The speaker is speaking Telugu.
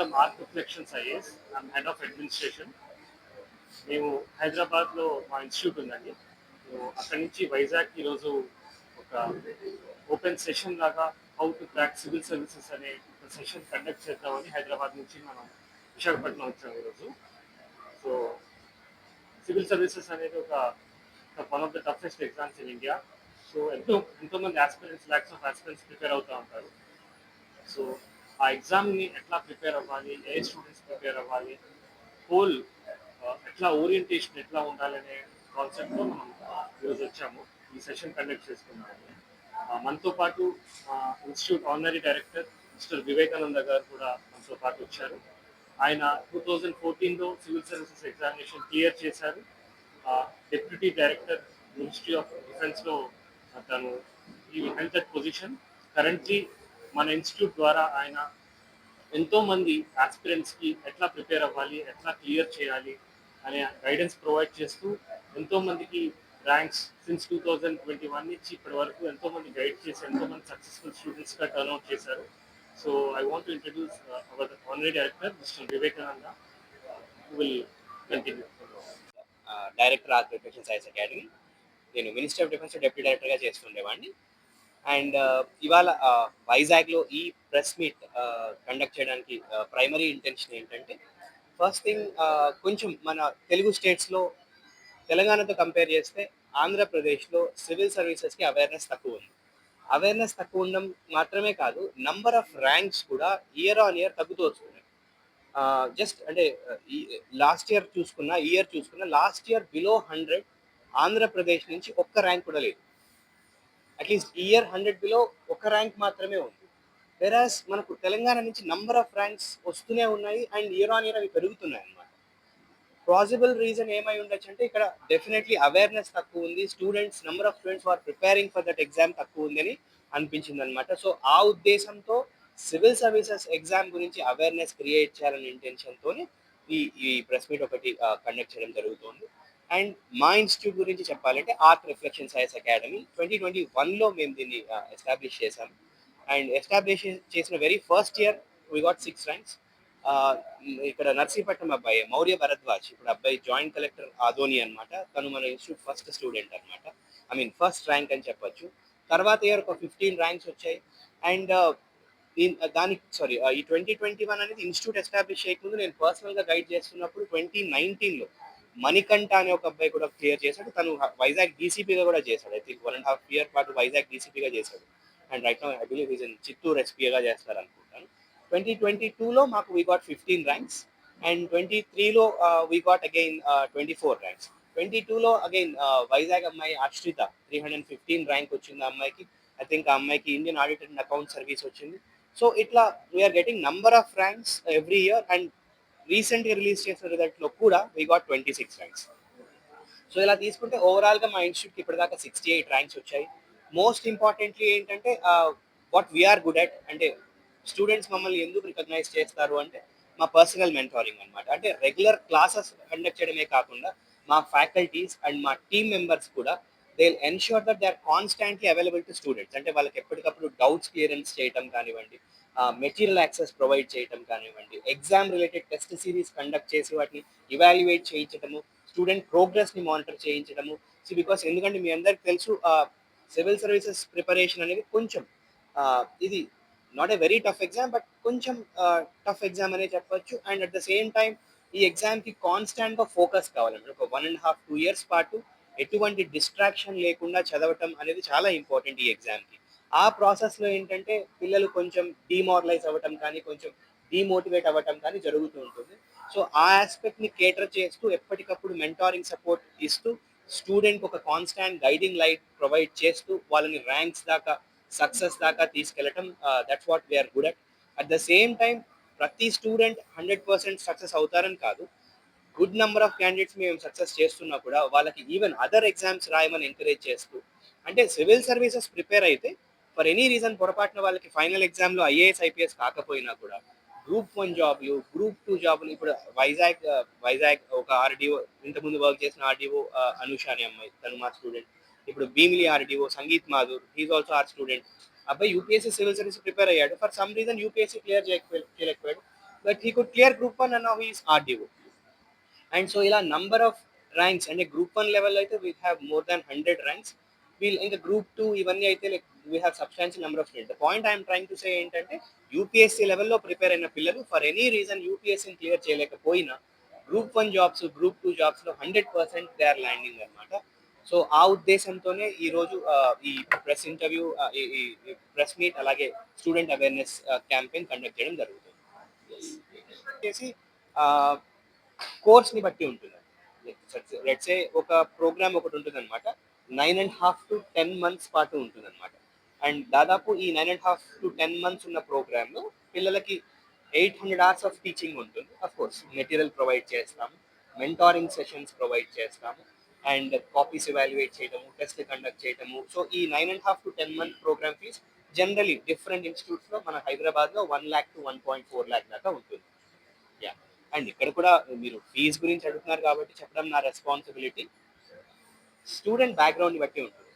From Art Reflections IS I'm head of administration మేము హైదరాబాద్లో మా ఇన్స్టిట్యూట్ ఉందండి. మేము అక్కడి నుంచి వైజాగ్ ఈరోజు ఒక ఓపెన్ సెషన్ లాగా how to crack civil services అనే ఒక సెషన్ కండక్ట్ చేద్దామని హైదరాబాద్ నుంచి మనం విశాఖపట్నం వచ్చాము ఈరోజు. సో సివిల్ సర్వీసెస్ అనేది ఒక one of the toughest exams in India so ఎంతో ఎంతోమంది aspirants lakhs of aspirants prepare అవుతూ ఉంటారు. సో ఆ ఎగ్జామ్ని ఎట్లా ప్రిపేర్ అవ్వాలి? ఏ స్టూడెంట్స్ ప్రిపేర్ అవ్వాలి? హోల్ ఎట్లా ఓరియంటేషన్ ఎట్లా ఉండాలనే కాన్సెప్ట్తో మనం ఈరోజు వచ్చాము. ఈ సెషన్ కండక్ట్ చేసుకున్నాము ఆ, మనతో పాటు institute honorary director mister Vivekananda garu కూడా మనతో పాటు వచ్చారు. ఆయన టూ థౌజండ్ ఫోర్టీన్లో సివిల్ సర్వీసెస్ ఎగ్జామినేషన్ క్లియర్ చేశారు. డెప్యూటీ డైరెక్టర్ మినిస్ట్రీ ఆఫ్ డిఫెన్స్లో తను ఈ హెల్త్ పొజిషన్. కరెంట్లీ మన ఇన్స్టిట్యూట్ ద్వారా ఆయన ఎంతోమంది ఆస్పిరెంట్స్కి ఎట్లా ప్రిపేర్ అవ్వాలి ఎట్లా క్లియర్ చేయాలి అనే గైడెన్స్ ప్రొవైడ్ చేస్తూ ఎంతోమందికి ranks since two thousand twenty one నుంచి ఇప్పటి వరకు ఎంతో మంది గైడ్ చేసి ఎంతో మంది సక్సెస్ఫుల్ స్టూడెంట్స్గా చేశారు. So I want to introduce our honorary director mister Vivekananda will continue director of preparation science academy నేను మినిస్టర్ ఆఫ్ డిఫెన్స్ డెప్యూటీ డైరెక్టర్గా చేస్తుండేవాడిని అండ్ ఇవాళ వైజాగ్లో ఈ ప్రెస్ మీట్ కండక్ట్ చేయడానికి ప్రైమరీ ఇంటెన్షన్ ఏంటంటే ఫస్ట్ థింగ్ కొంచెం మన తెలుగు స్టేట్స్లో తెలంగాణతో కంపేర్ చేస్తే ఆంధ్రప్రదేశ్లో సివిల్ సర్వీసెస్కి అవేర్నెస్ తక్కువ ఉంది. అవేర్నెస్ తక్కువ ఉండడం మాత్రమే కాదు నంబర్ ఆఫ్ ర్యాంక్స్ కూడా ఇయర్ ఆన్ ఇయర్ తగ్గుతూ వస్తున్నాయి. జస్ట్ అంటే లాస్ట్ ఇయర్ చూసుకున్న ఇయర్ చూసుకున్న last year below hundred Andhra Pradesh నుంచి ఒక్క ర్యాంక్ కూడా లేదు. At least year hundred below ఒక ర్యాంక్ మాత్రమే ఉంది. వెరాస్ మనకు తెలంగాణ నుంచి నంబర్ ఆఫ్ ర్యాంక్స్ వస్తూనే ఉన్నాయి అండ్ ఇయర్ ఆన్ ఇయర్ అవి పెరుగుతున్నాయి అన్నమాట. పాసిబుల్ రీజన్ ఏమై ఉండొచ్చు అంటే ఇక్కడ డెఫినెట్లీ అవేర్నెస్ తక్కువ ఉంది. Students number of students are preparing for that exam తక్కువ ఉందని అనిపించింది అనమాట సో ఆ ఉద్దేశంతో సివిల్ సర్వీసెస్ ఎగ్జామ్ గురించి అవేర్నెస్ క్రియేట్ చేయాలనే ఇంటెన్షన్తో ఈ ఈ ప్రెస్ మీట్ ఒకటి కండక్ట్ చేయడం జరుగుతుంది. అండ్ మా ఇన్స్టిట్యూట్ గురించి చెప్పాలంటే Art Reflection Science Academy. Twenty twenty వన్లో మేము దీన్ని ఎస్టాబ్లిష్ చేశాము అండ్ ఎస్టాబ్లిష్ చేసిన very first year we got six ranks ఇక్కడ నర్సీపట్నం అబ్బాయి మౌర్య భరద్వాజ్ ఇప్పుడు అబ్బాయి జాయింట్ కలెక్టర్ ఆదోని అనమాట తను మన ఇన్స్టిట్యూట్ ఫస్ట్ స్టూడెంట్ అనమాట ఐ మీన్ ఫస్ట్ ర్యాంక్ అని చెప్పొచ్చు. తర్వాత ఇయర్ ఒక ఫిఫ్టీన్ ర్యాంక్స్ వచ్చాయి. అండ్ దానికి సారీ ఈ ట్వంటీ ట్వంటీ వన్ అనేది ఇన్స్టిట్యూట్ ఎస్టాబ్లిష్ చేయకముందు నేను పర్సనల్గా గైడ్ చేస్తున్నప్పుడు ట్వంటీ నైన్టీన్లో మణికంఠ అనే ఒక అబ్బాయి కూడా క్లియర్ చేశాడు. తను వైజాగ్ డీసీపీగా కూడా చేశాడు. I think one and half year పాటు వైజాగ్ డీసీపీగా చేశాడు. And right now I believe is in Chittoor ఎస్పీగా చేస్తారు అనుకుంటాను. ట్వంటీ ట్వంటీ టూలో మాకు we got fifteen ranks and twenty త్రీలో we got again twenty four ranks twenty టూలో అగైన్ వైజాగ్ అమ్మాయి Arshitha three hundred fifteen rank వచ్చింది ఆ అమ్మాయికి. ఐ థింక్ ఆ అమ్మాయికి Indian audit and account service వచ్చింది. సో ఇట్లా we are getting number of ranks every year and రీసెంట్గా రిలీజ్ చేసిన రిజల్ట్లో కూడా we got twenty six ranks so ఇలా తీసుకుంటే ఓవరాల్గా మా ఇన్స్టిట్యూట్కి ఇప్పటిదాకా సిక్స్టీ ఎయిట్ ర్యాంక్స్ వచ్చాయి. మోస్ట్ ఇంపార్టెంట్లీ ఏంటంటే what we are good at అంటే స్టూడెంట్స్ మమ్మల్ని ఎందుకు రికగ్నైజ్ చేస్తారు అంటే మా పర్సనల్ మెంటారింగ్ అనమాట అంటే రెగ్యులర్ క్లాసెస్ కండక్ట్ చేయడమే కాకుండా మా ఫ్యాకల్టీస్ అండ్ మా టీమ్ మెంబర్స్ కూడా they ensure that they are constantly available to students అంటే వాళ్ళకి ఎప్పటికప్పుడు డౌట్స్ క్లియరెన్స్ చేయడం కానివ్వండి మెటీరియల్ యాక్సెస్ ప్రొవైడ్ చేయటం కానివ్వండి exam related test series conduct చేసి వాటిని ఇవాల్యుయేట్ చేయించడము స్టూడెంట్ ప్రోగ్రెస్ని మానిటర్ చేయించడము సో బికాస్ ఎందుకంటే మీ అందరికి తెలుసు సివిల్ సర్వీసెస్ ప్రిపరేషన్ అనేది కొంచెం ఇది not a very tough exam but కొంచెం టఫ్ ఎగ్జామ్ అనే చెప్పొచ్చు. And at the same time ఈ ఎగ్జామ్కి కాన్స్టాంట్గా ఫోకస్ కావాలండి. ఒక one and half two years పాటు ఎటువంటి డిస్ట్రాక్షన్ లేకుండా చదవటం అనేది చాలా ఇంపార్టెంట్ ఈ ఎగ్జామ్కి ఆ ప్రాసెస్లో ఏంటంటే పిల్లలు కొంచెం డిమారలైజ్ అవ్వటం కానీ కొంచెం డిమోటివేట్ అవ్వటం కానీ జరుగుతూ ఉంటుంది. సో ఆ ఆస్పెక్ట్ని కేటర్ చేస్తూ ఎప్పటికప్పుడు మెంటారింగ్ సపోర్ట్ ఇస్తూ స్టూడెంట్ ఒక కాన్స్టాంట్ గైడింగ్ లైట్ ప్రొవైడ్ చేస్తూ వాళ్ళని ర్యాంక్స్ దాకా సక్సెస్ దాకా తీసుకెళ్ళటం that's what we are good at at the same time ప్రతి స్టూడెంట్ హండ్రెడ్ పర్సెంట్ సక్సెస్ అవుతారని కాదు. గుడ్ నెంబర్ ఆఫ్ క్యాండిడేట్స్ మేము సక్సెస్ చేస్తున్నా కూడా వాళ్ళకి ఈవెన్ అదర్ ఎగ్జామ్స్ రాయమని ఎంకరేజ్ చేస్తూ అంటే సివిల్ సర్వీసెస్ ప్రిపేర్ అయితే ఫర్ ఎనీ రీజన్ పొరపాటున వాళ్ళకి ఫైనల్ ఎగ్జామ్లో ఐఏఎస్ ఐపీఎస్ కాకపోయినా కూడా గ్రూప్ వన్ జాబ్లు గ్రూప్ టూ జాబ్లు ఇప్పుడు వైజాగ్ వైజాగ్ ఒక ఆర్డీఓ ఇంతకుముందు వర్క్ చేసిన ఆర్డీఓ అనుష అనే అమ్మాయి తను మా స్టూడెంట్ ఇప్పుడు Bheemili RDO Sangeet Madhur he also our student అబ్బాయి యూపీఎస్సీ సివిల్ సర్వీస్ ప్రిపేర్ అయ్యాడు. For some reason UPSC clear చేయలేకపోయాడు. But he could clear group one and he's RDO and so ఇలా నంబర్ ఆఫ్ ర్యాంక్స్ అంటే గ్రూప్ వన్ లెవెల్ అయితే we have more than hundred ranks we'll ఇంకా గ్రూప్ టూ ఇవన్నీ అయితే like we have substantial number of student the point I'm trying to say ఏంటంటే యూపీఎస్సీ లెవెల్లో ప్రిపేర్ అయిన పిల్లలు ఫర్ ఎనీ రీజన్ యూపీఎస్సీని క్లియర్ చేయలేకపోయినా group one jobs group two జాబ్స్లో hundred percent they are landing అనమాట సో ఆ ఉద్దేశంతోనే ఈరోజు ఈ ప్రెస్ ఇంటర్వ్యూ ఈ ప్రెస్ మీట్ అలాగే స్టూడెంట్ అవేర్నెస్ క్యాంపెయిన్ కండక్ట్ చేయడం జరుగుతుంది వచ్చేసి కోర్స్ని బట్టి ఉంటుంది లెట్సే ఒక ప్రోగ్రామ్ ఒకటి ఉంటుంది అనమాట nine and half to ten months పాటు ఉంటుంది అనమాట అండ్ దాదాపు ఈ nine and half to ten months ఉన్న ప్రోగ్రామ్లో పిల్లలకి eight hundred hours of teaching ఉంటుంది. అఫ్ కోర్స్ మెటీరియల్ ప్రొవైడ్ చేస్తాము మెంటారింగ్ సెషన్స్ ప్రొవైడ్ చేస్తాము అండ్ కాపీస్ ఇవాల్యుయేట్ చేయడము టెస్ట్ కండక్ట్ చేయడము సో ఈ nine and half to ten month programme fees generally different ఇన్స్టిట్యూట్స్లో మన హైదరాబాద్లో one lakh to one point four lakh దాకా ఉంటుంది. యా అండ్ ఇక్కడ కూడా మీరు ఫీజు గురించి అడుగుతున్నారు కాబట్టి చెప్పడం నా రెస్పాన్సిబిలిటీ స్టూడెంట్ బ్యాక్గ్రౌండ్ని బట్టి ఉంటుంది.